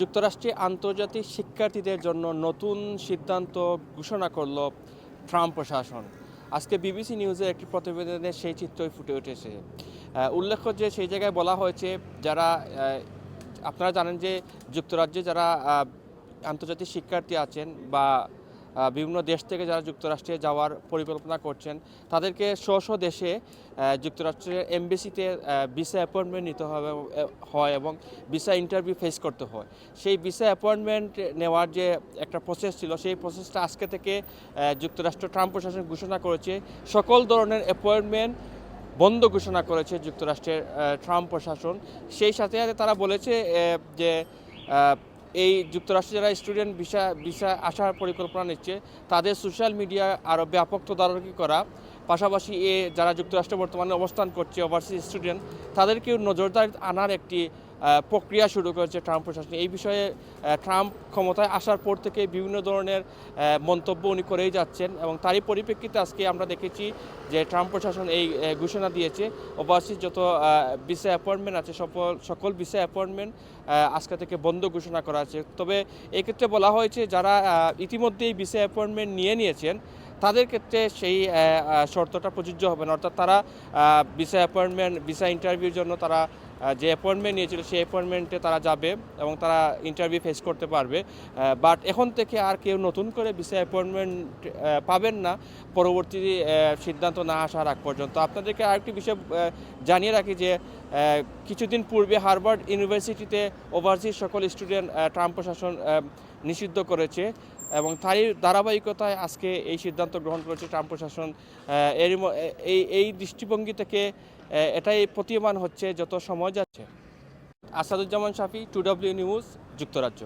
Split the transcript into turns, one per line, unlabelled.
যুক্তরাষ্ট্রে আন্তর্জাতিক শিক্ষার্থীদের জন্য নতুন সিদ্ধান্ত ঘোষণা করল ট্রাম্প প্রশাসন। আজকে বিবিসি নিউজের একটি প্রতিবেদনে সেই চিত্রই ফুটে উঠেছে। উল্লেখ্য যে সেই জায়গায় বলা হয়েছে, যারা আপনারা জানেন যে যুক্তরাজ্যে যারা আন্তর্জাতিক শিক্ষার্থী আছেন বা বিভিন্ন দেশ থেকে যারা যুক্তরাষ্ট্রে যাওয়ার পরিকল্পনা করছেন, তাদেরকে স্ব স্ব দেশে যুক্তরাষ্ট্রের এমবেসিতে ভিসা অ্যাপয়েন্টমেন্ট নিতে হবে হয় এবং ভিসা ইন্টারভিউ ফেস করতে হয়। সেই ভিসা অ্যাপয়েন্টমেন্ট নেওয়ার যে একটা প্রসেস ছিল, সেই প্রসেসটা আজকে থেকে যুক্তরাষ্ট্র ট্রাম্প প্রশাসন ঘোষণা করেছে। সকল ধরনের অ্যাপয়েন্টমেন্ট বন্ধ ঘোষণা করেছে যুক্তরাষ্ট্রের ট্রাম্প প্রশাসন। সেই সাথে সাথে তারা বলেছে যে এই যুক্তরাষ্ট্রে যারা স্টুডেন্ট ভিসা ভিসা আসার পরিকল্পনা নিচ্ছে, তাদের সোশ্যাল মিডিয়া আরও ব্যাপক তদারকি করা, পাশাপাশি এ যারা যুক্তরাষ্ট্রে বর্তমানে অবস্থান করছে ওভারসিজ স্টুডেন্ট তাদেরকেও নজরদারি আনার একটি প্রক্রিয়া শুরু করেছে ট্রাম্প প্রশাসন এই বিষয়ে ট্রাম্প ক্ষমতায় আসার পর থেকে বিভিন্ন ধরনের মন্তব্য উনি করেই যাচ্ছেন এবং তারই পরিপ্রেক্ষিতে আজকে আমরা দেখেছি যে ট্রাম্প প্রশাসন এই ঘোষণা দিয়েছে ওভারসিজ যত ভিসা অ্যাপয়েন্টমেন্ট আছে সকল সকল ভিসা অ্যাপয়েন্টমেন্ট আজকে থেকে বন্ধ ঘোষণা করা আছে। তবে এক্ষেত্রে বলা হয়েছে, যারা ইতিমধ্যেই ভিসা অ্যাপয়েন্টমেন্ট নিয়ে নিয়েছেন, তাদের ক্ষেত্রে সেই শর্তটা প্রযোজ্য হবে না। অর্থাৎ তারা ভিসা অ্যাপয়েন্টমেন্ট ভিসা ইন্টারভিউর জন্য তারা যে অ্যাপয়েন্টমেন্ট নিয়েছিল, সেই অ্যাপয়েন্টমেন্টে তারা যাবে এবং তারা ইন্টারভিউ ফেস করতে পারবে। বাট এখন থেকে আর কেউ নতুন করে ভিসা অ্যাপয়েন্টমেন্ট পাবেন না। পরবর্তী সিদ্ধান্ত না আসার আগ পর্যন্ত। আপনাদেরকে আরেকটি বিষয় জানিয়ে রাখি যে কিছুদিন পূর্বে হার্ভার্ড ইউনিভার্সিটিতে ওভারসিজ সকল স্টুডেন্ট ট্রাম্প প্রশাসন নিষিদ্ধ করেছে। এবং তারই ধারাবাহিকতায় আজকে এই সিদ্ধান্ত গ্রহণ করেছে ট্রাম্প প্রশাসন। এর এই এই দৃষ্টিভঙ্গি থেকে এটাই প্রতীয়মান হচ্ছে যত সময় যাচ্ছে। আসাদুজ্জামান শাফি, টু নিউজ, যুক্তরাজ্য।